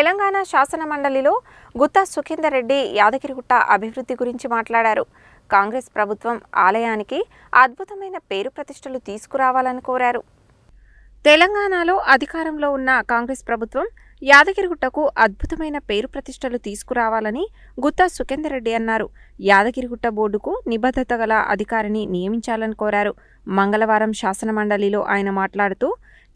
తెలంగాణ శాసన మండలిలో గుత్తా సుఖేందర్ రెడ్డి యాదగిరిగుట్ట అభివృద్ధి గురించి మాట్లాడారు. కాంగ్రెస్ ప్రభుత్వం ఆలయానికి అద్భుతమైన పేరు ప్రతిష్టలు తీసుకురావాలని కోరారు. తెలంగాణలో అధికారంలో ఉన్న కాంగ్రెస్ ప్రభుత్వం యాదగిరిగుట్టకు అద్భుతమైన పేరు ప్రతిష్టలు తీసుకురావాలని గుత్తా సుఖేందర్ రెడ్డి అన్నారు. యాదగిరిగుట్ట బోర్డుకు నిబద్ధత గల అధికారిని నియమించాలని కోరారు. మంగళవారం శాసనమండలిలో ఆయన మాట్లాడుతూ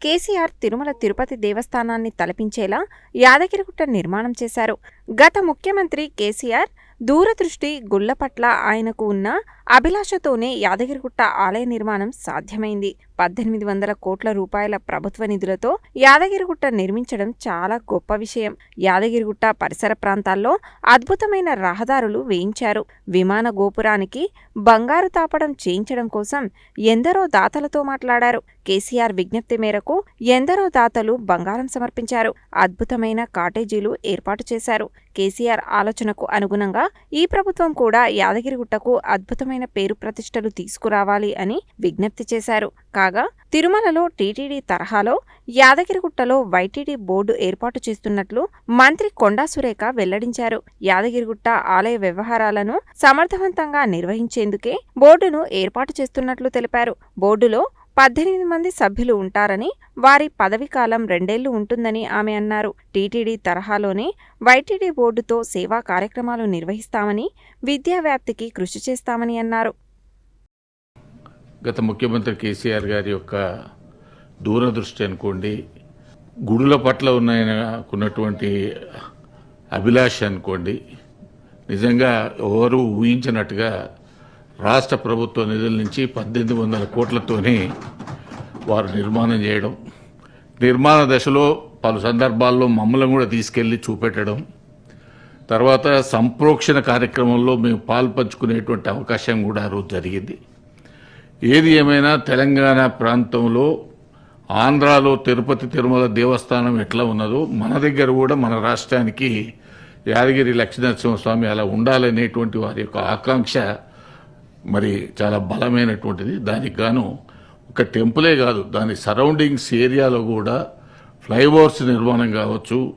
కేసీఆర్ తిరుమల తిరుపతి దేవస్థానాన్ని తలపించేలా యాదగిరిగుట్ట నిర్మాణం చేశారు. గత ముఖ్యమంత్రి కేసీఆర్ దూరదృష్టి గుళ్ళ పట్ల ఆయనకు ఉన్న అభిలాషతోనే యాదగిరిగుట్ట ఆలయ నిర్మాణం సాధ్యమైంది. పద్దెనిమిది వందల కోట్ల రూపాయల ప్రభుత్వ నిధులతో యాదగిరిగుట్ట నిర్మించడం చాలా గొప్ప విషయం. యాదగిరిగుట్ట పరిసర ప్రాంతాల్లో అద్భుతమైన రహదారులు వేయించారు. విమాన గోపురానికి బంగారు తాపడం చేయించడం కోసం ఎందరో దాతలతో మాట్లాడారు. కేసీఆర్ విజ్ఞప్తి మేరకు ఎందరో దాతలు బంగారం సమర్పించారు. అద్భుతమైన కాటేజీలు ఏర్పాటు చేశారు. కేసీఆర్ ఆలోచనకు అనుగుణంగా ఈ ప్రభుత్వం కూడా యాదగిరిగుట్టకు అద్భుతమైన పేరు ప్రతిష్టలు తీసుకురావాలి అని విజ్ఞప్తి చేశారు. కాగా తిరుమలలో టీటీడీ తరహాలో యాదగిరిగుట్టలో వైటీడీ బోర్డు ఏర్పాటు చేస్తున్నట్లు మంత్రి కొండా సురేఖ వెల్లడించారు. యాదగిరిగుట్ట ఆలయ వ్యవహారాలను సమర్థవంతంగా నిర్వహించేందుకే బోర్డును ఏర్పాటు చేస్తున్నట్లు తెలిపారు. బోర్డులో పద్దెనిమిది మంది సభ్యులు ఉంటారని వారి పదవీ కాలం రెండేళ్ళు ఉంటుందని ఆమె అన్నారు. టీటీడీ తరహాలోనే వైటీడీ బోర్డుతో సేవా కార్యక్రమాలు నిర్వహిస్తామని విద్యా వ్యాప్తికి కృషి చేస్తామని అన్నారు. గత ముఖ్యమంత్రి కేసీఆర్ గారి యొక్క దూరదృష్టి అనుకోండి గుడుల పట్ల ఉన్న అభిలాష అనుకోండి నిజంగా ఎవరు ఊహించినట్టుగా రాష్ట్ర ప్రభుత్వ నిధుల నుంచి పద్దెనిమిది వందల కోట్లతోనే వారు నిర్మాణం చేయడం నిర్మాణ దశలో పలు సందర్భాల్లో మమ్మల్ని కూడా తీసుకెళ్ళి చూపెట్టడం తర్వాత సంప్రోక్షణ కార్యక్రమంలో మేము పాల్పంచుకునేటువంటి అవకాశం కూడా ఆ రోజు జరిగింది. ఏది ఏమైనా తెలంగాణ ప్రాంతంలో ఆంధ్రాలో తిరుపతి తిరుమల దేవస్థానం ఎట్లా ఉన్నదో మన దగ్గర కూడా మన రాష్ట్రానికి యాదగిరి లక్ష్మీనరసింహస్వామి అలా ఉండాలనేటువంటి వారి యొక్క ఆకాంక్ష మరి చాలా బలమైనటువంటిది. దానికి గాను ఒక టెంపులే కాదు దాని సరౌండింగ్స్ ఏరియాలో కూడా ఫ్లైఓవర్స్ నిర్మాణం కావచ్చు